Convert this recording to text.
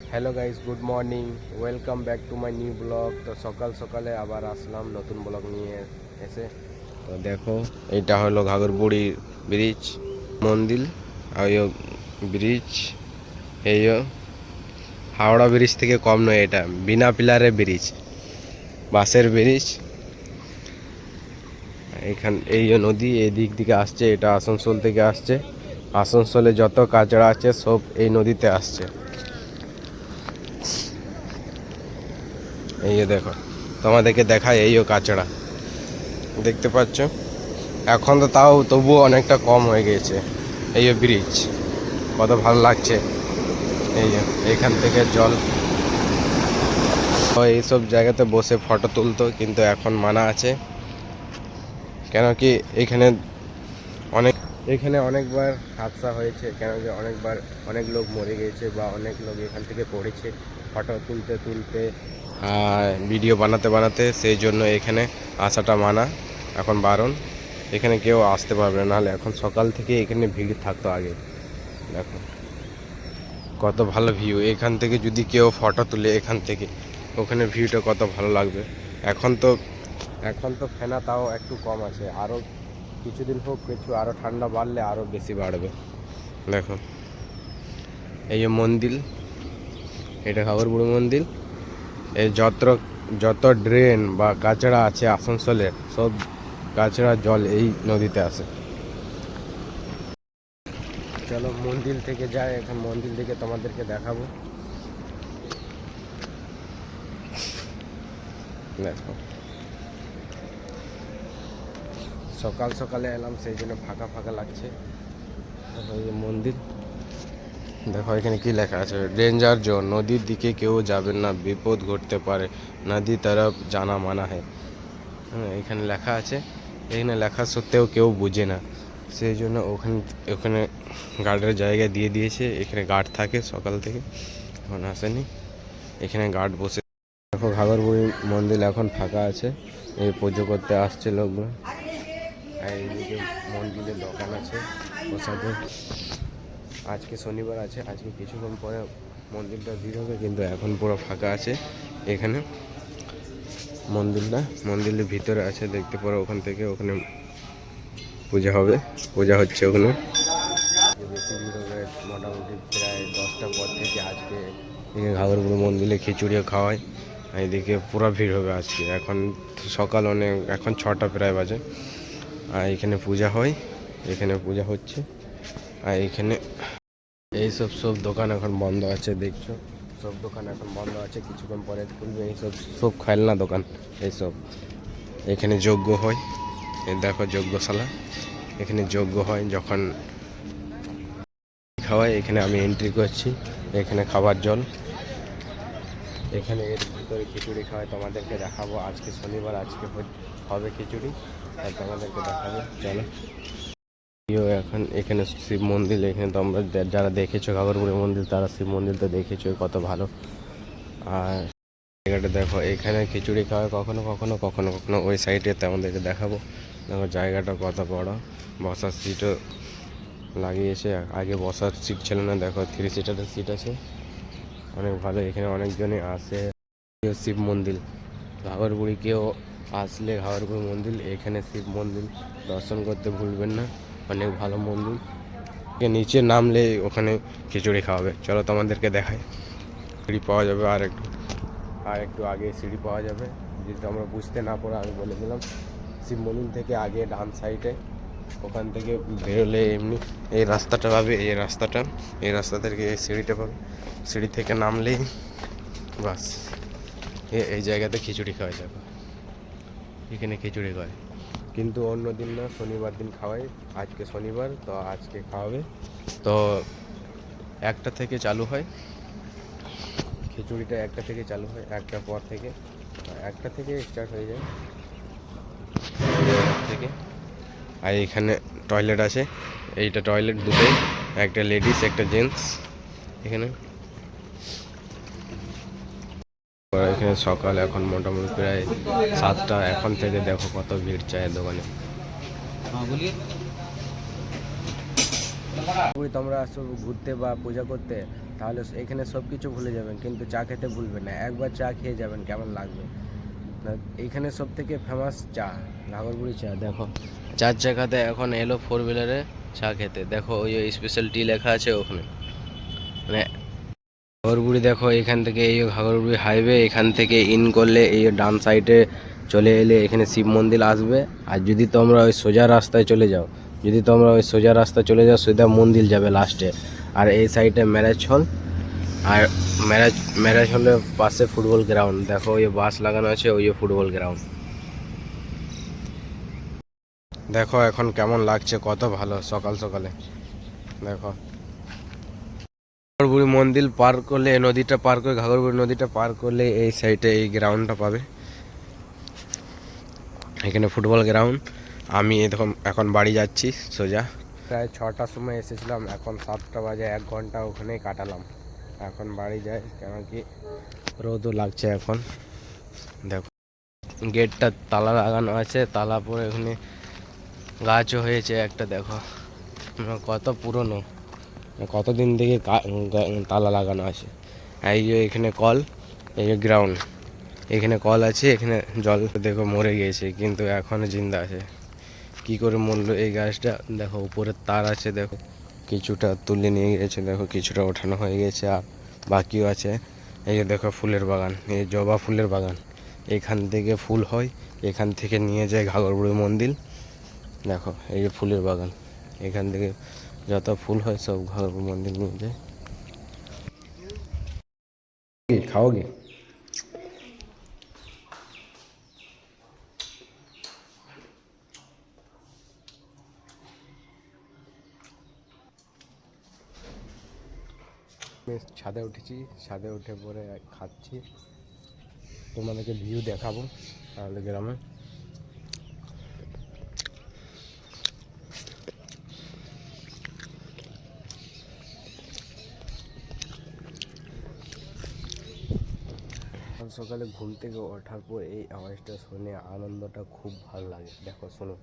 Hello guys good morning welcome back to my new blog তো সকাল সকালে আবার আসলাম নতুন ব্লগ নিয়ে এসে। তো দেখো এইটা হলো ঘাগরবুড়ি ব্রিজ মন্দির, আর ব্রিজ এই হাওড়া ব্রিজ থেকে কম নয় এটা, বিনা পিলারের ব্রিজ বাসের ব্রিজ এখান, এই নদী, এই দিক থেকে আসছে, এটা আসানসোল থেকে আসছে। আসানসোলে যত কাচড়া আছে, সব এই নদীতে আসছে। এই দেখো, তোমাদেরকে দেখায় এইও কাঁচড়া। দেখতে পাচ্ছ? এখন তো তাও তবুও অনেকটা কম হয়ে গেছে এই ব্রিজ কত ভালো লাগছে। এই এখান থেকে জল। এইসব জায়গাতে বসে ফটো তুলতো, কিন্তু এখন মানা আছে। কেন কি এখানে অনেক, এখানে অনেকবার হাদসা হয়েছে, কেন কি অনেকবার অনেক লোক মরে গিয়েছে বা অনেক লোক এখান থেকে পড়েছে। ফটো তুলতে তুলতে ভিডিও বানাতে বানাতে সেই জন্য এখানে আসাটা মানা। এখন বারণ। এখানে কেউ আসতে পারবে না, নাহলে এখন সকাল থেকে এখানে ভিড় থাকতো আগে। দেখো, কত ভালো ভিউ। এখান থেকে যদি কেউ ফটো তুলে এখান থেকে, ওখানে ভিউটা কত ভালো লাগবে। এখন তো এখন তো ফেনা তাও একটু কম আছে। আরও কিছুদিন হোক, কিছু আরও ঠান্ডা বাড়লে আরও বেশি বাড়বে। দেখো, এই যে মন্দির, এটা খাবার বুড়ো মন্দির। এই যত যত ড্রেন বা কাচড়া আছে আসানসোলের সব কাচড়া জল এই নদীতে আসে। চলো মন্দির থেকে যাই, এখন মন্দির থেকে তোমাদেরকে দেখাবো। দেখো। সকাল সকালে এলাম, সেই জন্য ফাঁকা ফাঁকা লাগছে। মন্দির। দেখো, এখানে কি লেখা আছে? ডেঞ্জার জোন নদীর দিকে কেউ যাবেন না, বিপদ ঘটতে পারে, নদী তরফ জানা মানা হয় হ্যাঁ এখানে লেখা আছে, এখানে লেখা সত্ত্বেও কেউ বুঝে না। সেই জন্য ওখানে ওখানে গার্ডের জায়গা দিয়ে দিয়েছে, এখানে গার্ড থাকে সকাল থেকে, এখন আসেনি। এখানে গার্ড বসে, দেখো ঘাগরবুড়ি মন্দির এখন ফাঁকা আছে, এই পুজো করতে আসছে লোকগুলো। আর এইদিকে মন্দিরের দোকান আছে, প্রসাদের। আজকে শনিবার আছে, আজকে কিছুক্ষণ পরে মন্দিরটা ভিড় হবে, কিন্তু এখন পুরো ফাঁকা আছে এখানে। মন্দিরটা, মন্দিরের ভিতরে আছে, দেখতে পারো ওখান থেকে, ওখানে পূজা হবে, পূজা হচ্ছে ওখানে। বেশি ভিড় হবে মোটামুটি প্রায় দশটা পর থেকে আজকে এখানে ঘাগরপুর মন্দিরে খিচুড়িও খাওয়ায় এদিকে পুরো ভিড় হবে আজকে। এখন সকাল অনেক এখন ছটা প্রায় বাজে। আর এখানে পূজা হয়, এখানে পূজা হচ্ছে, আর এখানে এইসব সব দোকান এখন বন্ধ আছে, দেখছ? সব দোকান এখন বন্ধ আছে, কিছুক্ষণ পরে খুলবে। এইসব সব খেলনা দোকান, এইসব। এখানে যজ্ঞ হয়। দেখো যজ্ঞশালা। এখানে যজ্ঞ হয়, যখন খাওয়াই এখানে আমি এন্ট্রি করছি। এখানে খাবার জল। এখানে এর ভিতরে খিচুড়ি খাওয়াই তোমাদেরকে দেখাবো। আজকে শনিবার, আজকে হবে খিচুড়ি। আর তোমাদেরকে দেখাবো। চলো। এখন এখানে শিব মন্দির, এখানে তোমরা যারা দেখেছ ঘাগরপুরি মন্দির, তারা শিব মন্দির তো দেখেছ, কত ভালো। আর জায়গাটা দেখো, এখানে খিচুড়ি খাওয়া কখনো কখনো কখনো কখনো। ওই সাইডে তোমাদেরকে দেখাবো। দেখো জায়গাটা কত বড়। বসার সিটও লাগিয়েছে। আগে বসার সিট ছিল না, দেখো থ্রি সিটারের সিট আছে। অনেক ভালো, এখানে অনেকজনই আসে। শিব মন্দির। ঘাগরবুড়ি কেউ আসলে ঘাগরবুড়ি মন্দির, এখানে শিব মন্দির দর্শন করতে ভুলবেন না। অনেক ভালো মন্দির। নিচে নামলে ওখানে খিচুড়ি খাওয়াবে। চলো তোমাদেরকে দেখাই। সিঁড়ি পাওয়া যাবে আর একটু আর একটু আগে সিঁড়ি পাওয়া যাবে। যদি আমরা বুঝতে না পারো, আমি বলে দিলাম। শিব মন্দির থেকে আগে ডান সাইডে, ওখান থেকে বেরোলে এমনি এই রাস্তাটা পাবে, এই রাস্তাটা, এই রাস্তা থেকে এই সিঁড়িটা পাবে। সিঁড়ি থেকে নামলেই বাস। এই জায়গাতে খিচুড়ি খাওয়া যাবে। এখানে খিচুড়ি খাওয়ায় কিন্তু অন্য দিন না, শনিবার দিন খাওয়াই। আজকে শনিবার, তো আজকে খাওয়াবে। তো একটা থেকে চালু হয়। খিচুড়িটা একটা থেকে চালু হয়, একটা পর থেকে। একটা থেকে স্টার্ট হয়ে যায়। থেকে। আর এখানে টয়লেট আছে। এইটা টয়লেট দুটোই, একটা লেডিস একটা জেন্টস এখানে। আর এখানে সকাল এখন মোটামুটি প্রায় সাতটা এখন থেকে দেখো কত ভিড় চায়ের দোকানে। তোমরা আসো ঘুরতে বা পূজা করতে তাহলে এখানে সব কিছু ভুলে যাবেন কিন্তু চা খেতে ভুলবেন না। একবার চা খেয়ে যাবেন কেমন লাগবে? না, এইখানে সব থেকে ফেমাস চা ঘাগরবুড়ি চা দেখো। চার জায়গাতে এখন এলো ফোর হুইলারে চা খেতে। দেখো ওই স্পেশাল টি লেখা আছে ওখানে। মানে ঘাগরবুড়ি দেখো, এখান থেকে এই ঘাগরবুড়ি হাইওয়ে এখান থেকে ইন করলে এই ডান সাইডে চলে এলে এখানে শিব মন্দির আসবে। আর যদি তোমরা ওই সোজা রাস্তায় চলে যাও, যদি তোমরা ওই সোজা রাস্তায় চলে যাও, সোজা মন্দির যাবে লাস্টে আর এই সাইডে ম্যারেজ হল আর ম্যারেজ ম্যারেজ হলের পাশে ফুটবল গ্রাউন্ড দেখো, ওই বাস লাগানো আছে, ওই ফুটবল গ্রাউন্ড দেখো, এখন কেমন লাগছে, কত ভালো, সকাল সকালে। দেখো। ঘাগরবুড়ি মন্দির পার করলে নদীটা পার করে, ঘাগরবুড়ি নদীটা পার করলে এই সাইডে এই গ্রাউন্ডটা পাবে। এখানে ফুটবল গ্রাউন্ড আমি এখন এখন বাড়ি যাচ্ছি, সোজা। প্রায় ছটার সময় এসেছিলাম, এখন সাতটা বাজে, এক ঘণ্টা ওখানেই কাটালাম। এখন বাড়ি যাই, কেন কি রোদও লাগছে এখন। দেখো, গেটটা তালা লাগানো আছে, তালা পরে এখানে গাছও হয়েছে একটা, দেখো। কত পুরনো। কতদিন থেকে তালা লাগানো আছে? এই যে এখানে কল, এই যে গ্রাউন্ড এখানে কল আছে, এখানে জল দেখো মরে গিয়েছে, কিন্তু এখনও জিন্দা আছে। কি করে মরলো এই গাছটা? দেখো, উপরে তার আছে, দেখো। কিছুটা তুলে নিয়ে গেছে দেখো, কিছুটা ওঠানো হয়ে গেছে আর বাকিও আছে। এই যে দেখো ফুলের বাগান, এই জবা ফুলের বাগান। এখান থেকে ফুল হয়, এখান থেকে নিয়ে যায় ঘাগরবুড়ি মন্দির। দেখো, এই যে ফুলের বাগান। এখান থেকে যত ফুল হয় সব ঘাগরবুড়ি মন্দির নিয়ে যায় কি খাওগে আমি ছাদে উঠেছি ছাদে উঠে পরে খাচ্ছি তোমাদেরকে ভিউ দেখাবো তাহলে গ্রামে সকাল সকালে ঘুম থেকে ওঠার পর এই আওয়াজটা শুনে আনন্দটা খুব ভালো লাগে। দেখো, শোনো।